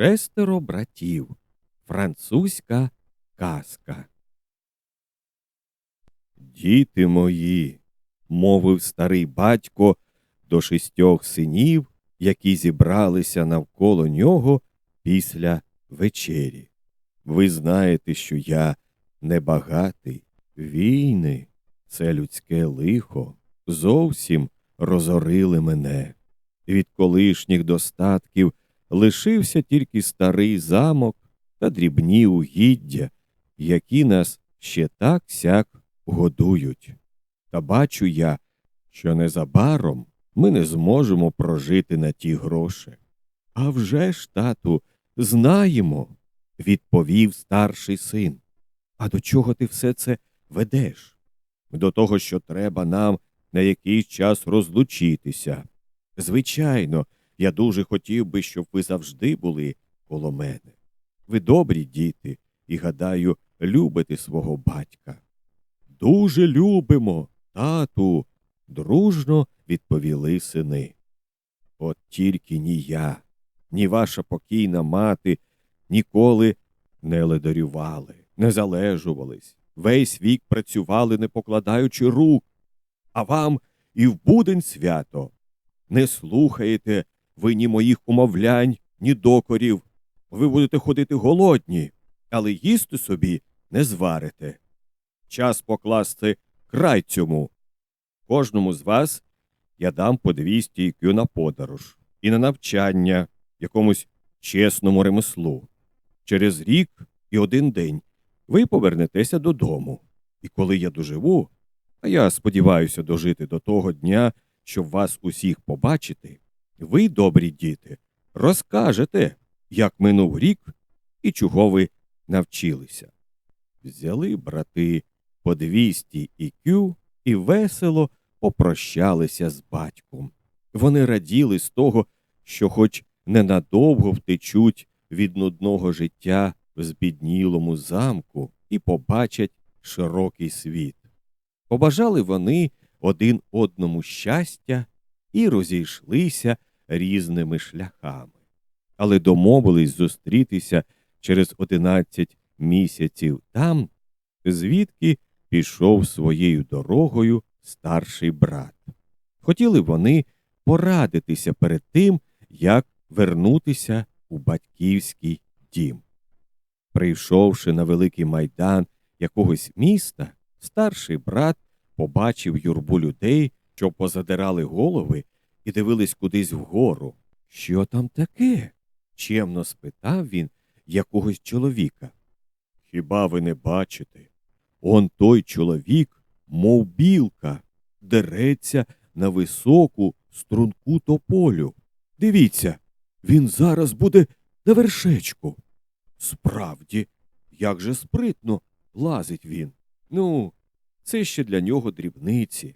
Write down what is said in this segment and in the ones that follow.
Шестеро братів. Французька казка. Діти мої, мовив старий батько до шістьох синів, які зібралися навколо нього після вечері. Ви знаєте, що я небагатий, війни, це людське лихо, зовсім розорили мене. Від колишніх достатків лишився тільки старий замок та дрібні угіддя, які нас ще так сяк годують. Та бачу я, що незабаром ми не зможемо прожити на ті гроші. «А вже ж, тату, знаємо, відповів старший син. А до чого ти все це ведеш? До того, що треба нам на якийсь час розлучитися. Звичайно, я дуже хотів би, щоб ви завжди були коло мене. Ви добрі діти і, гадаю, любите свого батька. Дуже любимо, тату, дружно відповіли сини. От тільки ні я, ні ваша покійна мати ніколи не ледарювали, не залежувались, весь вік працювали, не покладаючи рук, а вам і в будень свято. Не слухаєте ви ні моїх умовлянь, ні докорів. Ви будете ходити голодні, але їсти собі не зварите. Час покласти край цьому. Кожному з вас я дам по 200 IQ на подорож і на навчання якомусь чесному ремеслу. Через рік і один день ви повернетеся додому. І коли я доживу, а я сподіваюся дожити до того дня, щоб вас усіх побачити, ви, добрі діти, розкажете, як минув рік і чого ви навчилися. Взяли брати по 200 IQ і весело попрощалися з батьком. Вони раділи з того, що хоч ненадовго втечуть від нудного життя в збіднілому замку і побачать широкий світ. Побажали вони один одному щастя і розійшлися різними шляхами, але домовились зустрітися через одинадцять місяців там, звідки пішов своєю дорогою старший брат. Хотіли вони порадитися перед тим, як вернутися у батьківський дім. Прийшовши на великий майдан якогось міста, старший брат побачив юрбу людей, що позадирали голови і дивились кудись вгору. Що там таке? чемно спитав він якогось чоловіка. Хіба ви не бачите? Он той чоловік, мов білка, дереться на високу струнку тополю. Дивіться, він зараз буде на вершечку. Справді, як же спритно лазить він. Ну, це ще для нього дрібниці.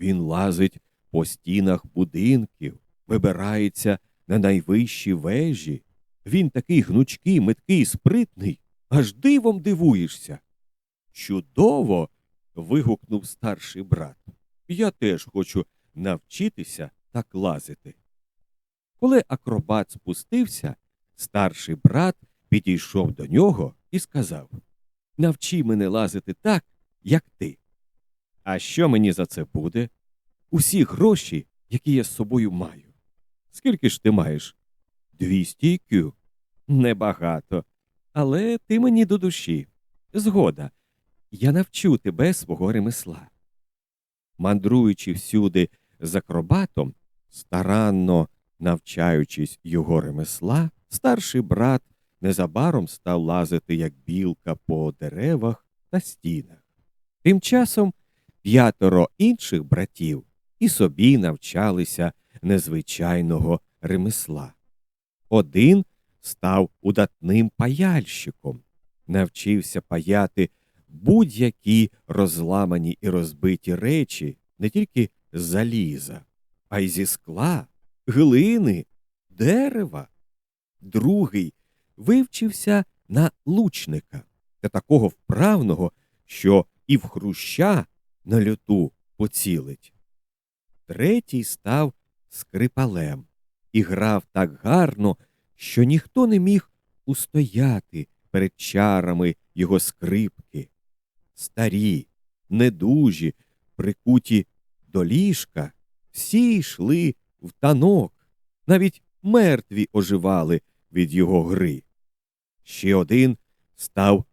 Він лазить по стінах будинків, вибирається на найвищі вежі. Він такий гнучкий, меткий, спритний, аж дивом дивуєшся. Чудово. вигукнув старший брат. Я теж хочу навчитися так лазити. Коли акробат спустився, старший брат підійшов до нього і сказав Навчи мене лазити так, як ти. А що мені за це буде? Усі гроші, які я з собою маю. Скільки ж ти маєш? Двісті кю. Небагато. Але ти мені до душі. Згода. Я навчу тебе свого ремесла. Мандруючи всюди з акробатом, старанно навчаючись його ремесла, старший брат незабаром став лазити, як білка по деревах та стінах. Тим часом п'ятеро інших братів і собі навчалися незвичайного ремесла. Один став удатним паяльщиком, навчився паяти будь-які розламані і розбиті речі не тільки з заліза, а й зі скла, глини, дерева. Другий вивчився на лучника та такого вправного, що і в хруща на льоту поцілить. Третій став скрипалем і грав так гарно, що ніхто не міг устояти перед чарами його скрипки. Старі, недужі, прикуті до ліжка, всі йшли в танок, навіть мертві оживали від його гри. Ще один став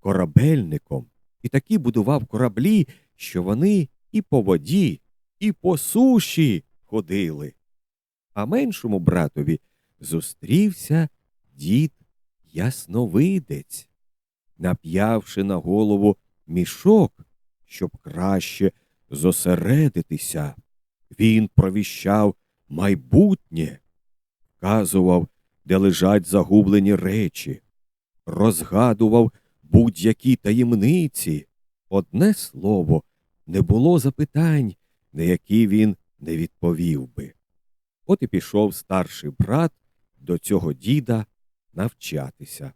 корабельником і таки будував кораблі, що вони і по воді, і по суші ходили. А меншому братові зустрівся дід Ясновидець, нап'явши на голову мішок, щоб краще зосередитися. Він провіщав майбутнє, вказував, де лежать загублені речі, розгадував будь-які таємниці. Одне слово, не було запитань, на які він не відповів би. От і пішов старший брат до цього діда навчатися.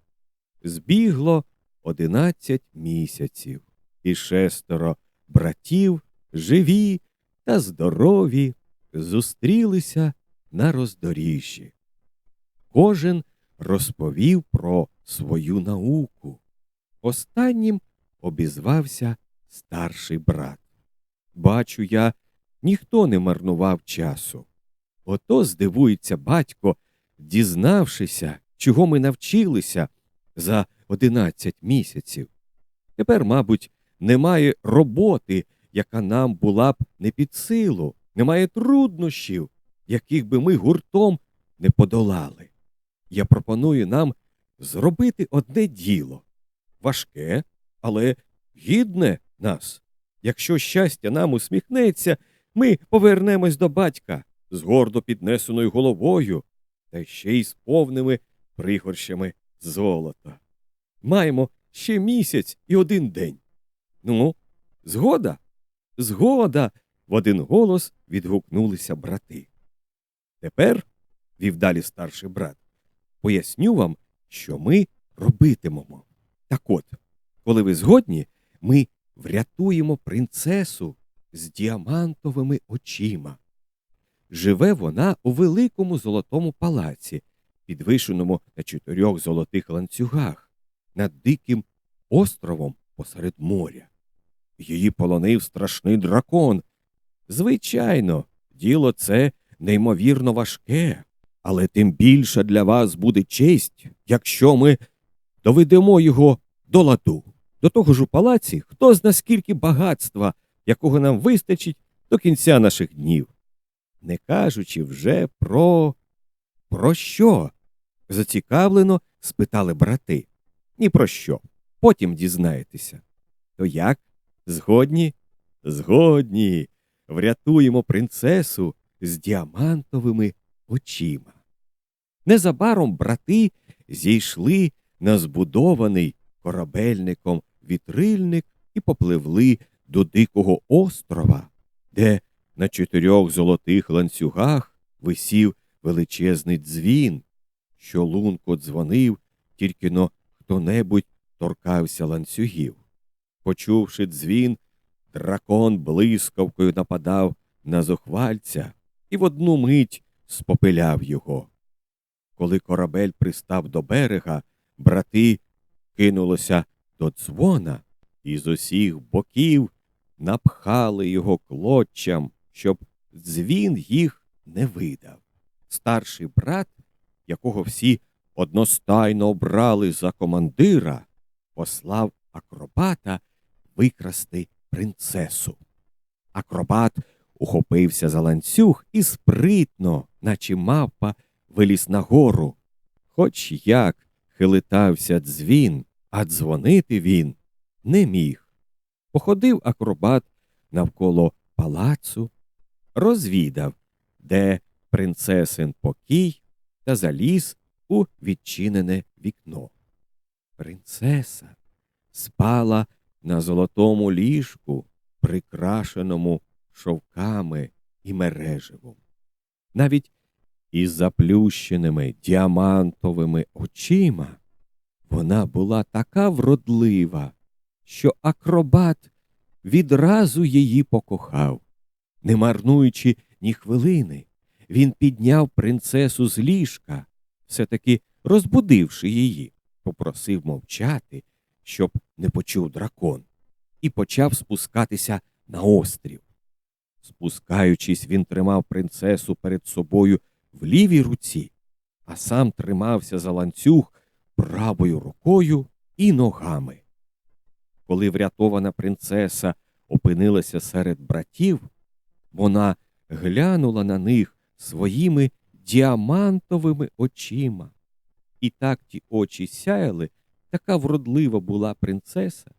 Збігло одинадцять місяців, і шестеро братів, живі та здорові, зустрілися на роздоріжжі. Кожен розповів про свою науку. Останнім обізвався старший брат. Бачу я, ніхто не марнував часу. Ото здивується батько, дізнавшися, чого ми навчилися за одинадцять місяців. Тепер, мабуть, немає роботи, яка нам була б не під силу, немає труднощів, яких би ми гуртом не подолали. Я пропоную нам зробити одне діло важке, але гідне нас. Якщо щастя нам усміхнеться, ми повернемось до батька з гордо піднесеною головою та ще й з повними пригорщами золота. Маємо ще місяць і один день. Ну, згода? Згода. в один голос відгукнулися брати. Тепер, вів далі старший брат, поясню вам, що ми робитимемо. Так от, коли ви згодні, ми врятуємо принцесу з діамантовими очима. Живе вона у великому золотому палаці, підвишеному на чотирьох золотих ланцюгах, над диким островом посеред моря. Її полонив страшний дракон. Звичайно, діло це неймовірно важке, але тим більше для вас буде честь, якщо ми доведемо його до ладу. До того ж у палаці хто зна скільки багатства, якого нам вистачить до кінця наших днів. Не кажучи вже про. Про що? зацікавлено спитали брати. Ні про що. Потім дізнаєтеся. То як? Згодні? Згодні. Врятуємо принцесу з діамантовими очима. Незабаром брати зійшли на збудований корабельником вітрильник і попливли до Дикого острова, де на чотирьох золотих ланцюгах висів величезний дзвін, що лунко дзвонив, тільки но хто небудь торкався ланцюгів. Почувши дзвін, дракон блискавкою нападав на зухвальця і в одну мить спопиляв його. Коли корабель пристав до берега, брати кинулося до дзвона і з усіх боків напхали його клоччям, щоб дзвін їх не видав. Старший брат, якого всі одностайно обрали за командира, послав акробата викрасти принцесу. Акробат ухопився за ланцюг і спритно, наче мавпа, виліз нагору. Хоч як хилитався дзвін, а дзвонити він не міг. Походив акробат навколо палацу, розвідав, де принцесин покій, та заліз у відчинене вікно. Принцеса спала на золотому ліжку, прикрашеному шовками і мереживом. Навіть із заплющеними діамантовими очима вона була така вродлива, що акробат відразу її покохав. Не марнуючи ні хвилини, він підняв принцесу з ліжка, все таки розбудивши її, попросив мовчати, щоб не почув дракон, і почав спускатися на острів. Спускаючись, він тримав принцесу перед собою в лівій руці, а сам тримався за ланцюг правою рукою і ногами. Коли врятована принцеса опинилася серед братів, вона глянула на них своїми діамантовими очима. І так ті очі сяяли, така вродлива була принцеса,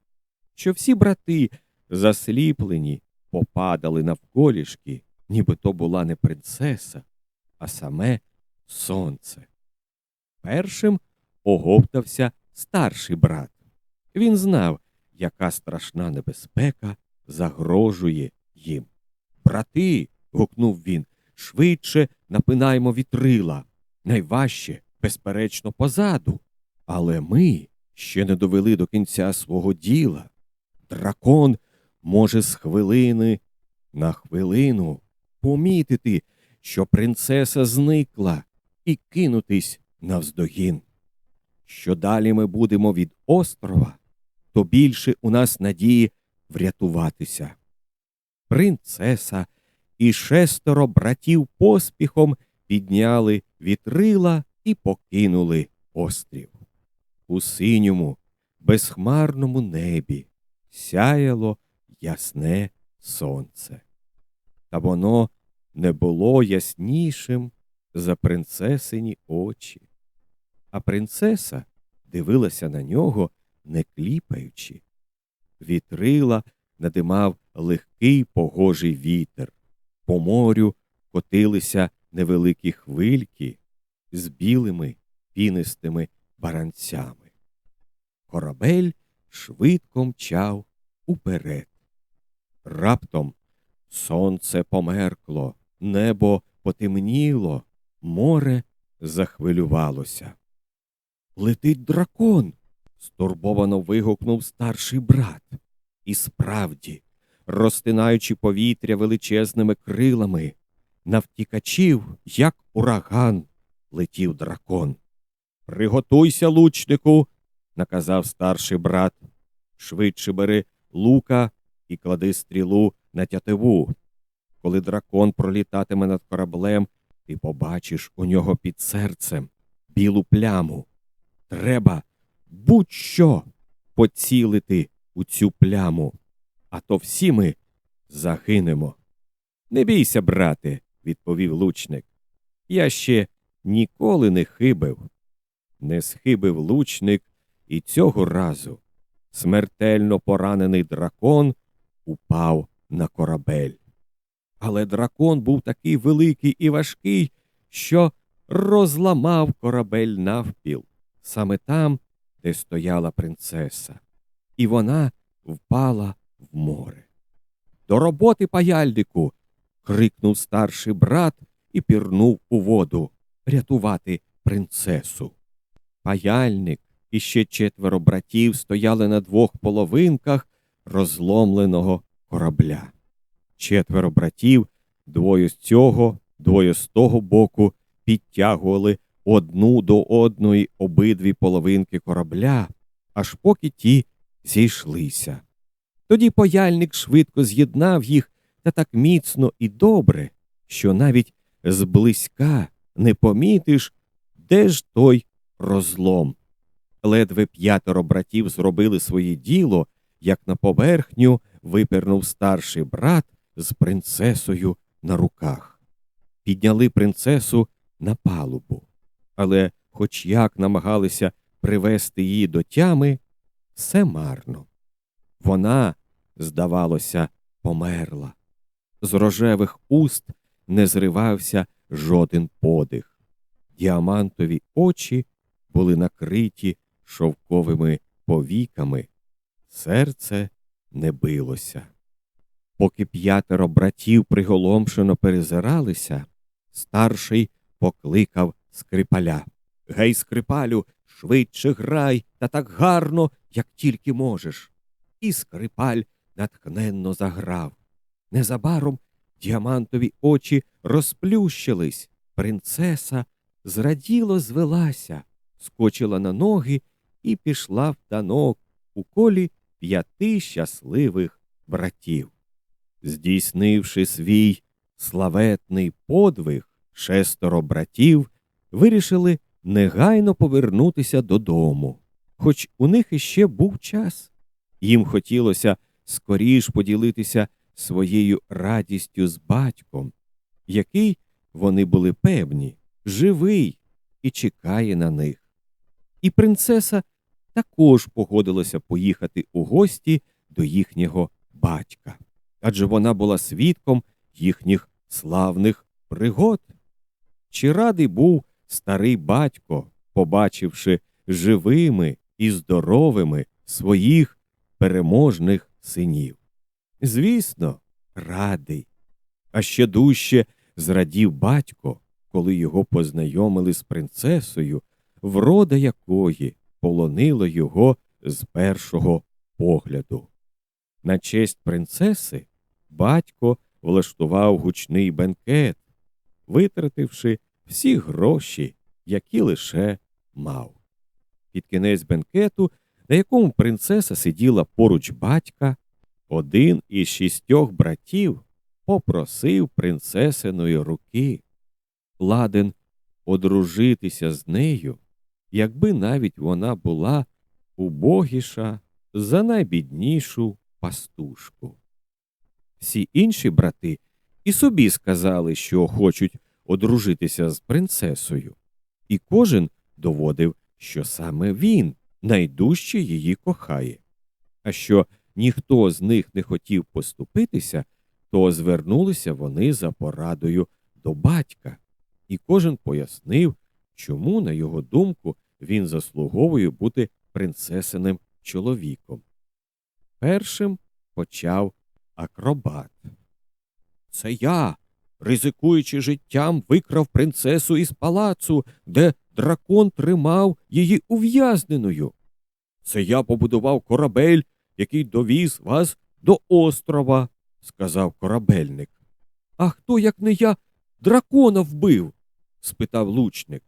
що всі брати, засліплені, попадали навколішки, ніби то була не принцеса, а саме сонце. Першим оговтався старший брат. Він знав, яка страшна небезпека загрожує їм. Брати. гукнув він, швидше напинаймо вітрила. Найважче, безперечно, позаду. Але ми ще не довели до кінця свого діла. Дракон може з хвилини на хвилину помітити, що принцеса зникла, і кинутись навздогін. Що далі ми будемо від острова, то більше у нас надії врятуватися. Принцеса і шестеро братів поспіхом підняли вітрила і покинули острів. У синьому, безхмарному небі сяяло ясне сонце. Та воно не було яснішим за принцесині очі. А принцеса дивилася на нього, не кліпаючи. Вітрила надимав легкий погожий вітер. По морю котилися невеликі хвильки з білими пінистими баранцями. Корабель швидко мчав уперед. Раптом сонце померкло, небо потемніло, море захвилювалося. Летить дракон. стурбовано вигукнув старший брат. І справді, розтинаючи повітря величезними крилами, навтікачів, як ураган, летів дракон. Приготуйся, лучнику, наказав старший брат. Швидше бери лука і клади стрілу на тятиву. Коли дракон пролітатиме над кораблем, ти побачиш у нього під серцем білу пляму. Треба будь-що поцілити у цю пляму, а то всі ми загинемо. Не бійся, брате, відповів лучник. Я ще ніколи не хибив. Не схибив лучник і цього разу. Смертельно поранений дракон упав на корабель. Але дракон був такий великий і важкий, що розламав корабель навпіл, саме там, де стояла принцеса, і вона впала в море. До роботи паяльнику. крикнув старший брат і пірнув у воду рятувати принцесу. Паяльник і ще четверо братів стояли на двох половинках розломленого корабля. Четверо братів, двоє з цього, двоє з того боку, підтягували одну до одної обидві половинки корабля, аж поки ті зійшлися. Тоді паяльник швидко з'єднав їх та так міцно і добре, що навіть зблизька не помітиш, де ж той розлом. Ледве п'ятеро братів зробили своє діло, як на поверхню випернув старший брат з принцесою на руках. Підняли принцесу на палубу, але, хоч як намагалися привести її до тями, все марно. Вона, здавалося, померла. З рожевих уст не зривався жоден подих. Діамантові очі були накриті шовковими повіками, серце не билося. Поки п'ятеро братів приголомшено перезиралися, старший покликав скрипаля. Гей, скрипалю, швидше грай та так гарно, як тільки можеш. І скрипаль натхненно заграв. Незабаром діамантові очі розплющились. Принцеса зраділо звелася, скочила на ноги і пішла в танок у колі п'яти щасливих братів. Здійснивши свій славетний подвиг, шестеро братів вирішили негайно повернутися додому, хоч у них іще був час. Їм хотілося скоріш поділитися своєю радістю з батьком, який, вони були певні, живий і чекає на них. І принцеса також погодилася поїхати у гості до їхнього батька, адже вона була свідком їхніх славних пригод. Чи радий був старий батько, побачивши живими і здоровими своїх переможних синів? Звісно, радий. А ще дужче зрадів батько, коли його познайомили з принцесою, врода якої полонило його з першого погляду. На честь принцеси батько влаштував гучний бенкет, витративши всі гроші, які лише мав. Під кінець бенкету, на якому принцеса сиділа поруч батька, один із шістьох братів попросив принцесиної руки, ладен одружитися з нею, якби навіть вона була убогіша за найбіднішу пастушку. Всі інші брати і собі сказали, що хочуть одружитися з принцесою, і кожен доводив, що саме він найдужче її кохає. А що ніхто з них не хотів поступитися, то звернулися вони за порадою до батька, і кожен пояснив, чому, на його думку, він заслуговує бути принцесиним чоловіком. Першим почав акробат. Це я, ризикуючи життям, викрав принцесу із палацу, де дракон тримав її ув'язненою. Це я побудував корабель, який довіз вас до острова, сказав корабельник. А хто, як не я, дракона вбив? спитав лучник.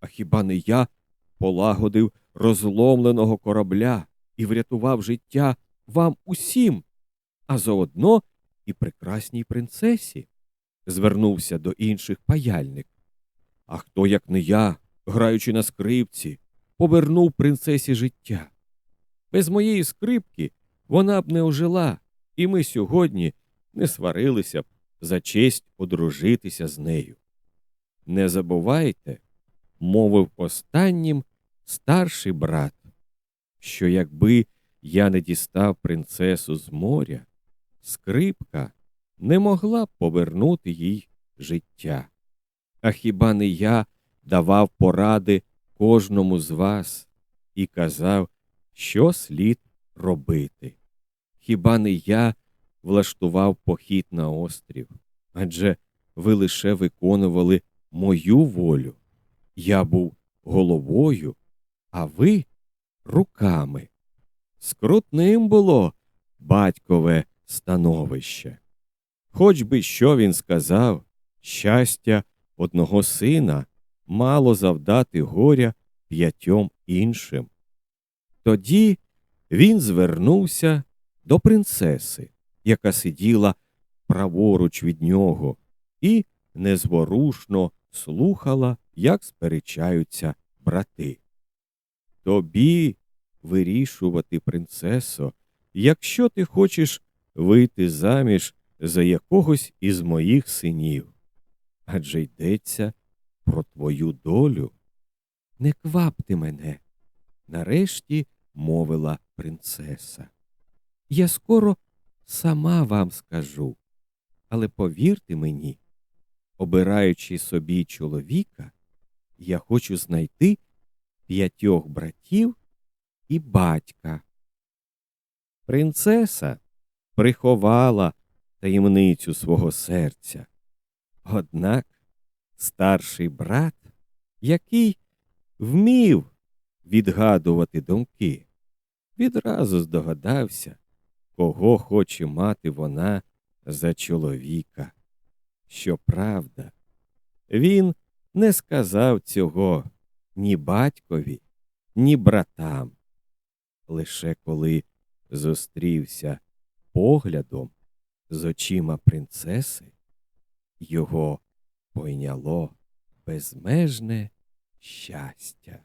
А хіба не я полагодив розломленого корабля і врятував життя вам усім, а заодно і прекрасній принцесі? Звернувся до інших паяльник. А хто, як не я, граючи на скрипці, повернув принцесі життя? Без моєї скрипки вона б не ожила, і ми сьогодні не сварилися б за честь одружитися з нею. Не забувайте, мовив останнім старший брат, що якби я не дістав принцесу з моря, скрипка не могла б повернути їй життя. А хіба не я давав поради кожному з вас і казав, що слід робити? Хіба не я влаштував похід на острів? Адже ви лише виконували мою волю. Я був головою, а ви руками. Скрутним було батькове становище. Хоч би що він сказав, щастя одного сина мало завдати горя п'ятьом іншим. Тоді він звернувся до принцеси, яка сиділа праворуч від нього, і незворушно слухала, як сперечаються брати. Тобі вирішувати, принцесо, якщо ти хочеш вийти заміж за якогось із моїх синів. Адже йдеться про твою долю. Не квапти мене, нарешті мовила принцеса. Я скоро сама вам скажу, але повірте мені, обираючи собі чоловіка, я хочу знайти п'ятьох братів і батька. Принцеса приховала таємницю свого серця. Однак старший брат, який вмів відгадувати думки, відразу здогадався, кого хоче мати вона за чоловіка. Щоправда, він не сказав цього ні батькові, ні братам. Лише коли зустрівся поглядом з очима принцеси, його пойняло безмежне щастя.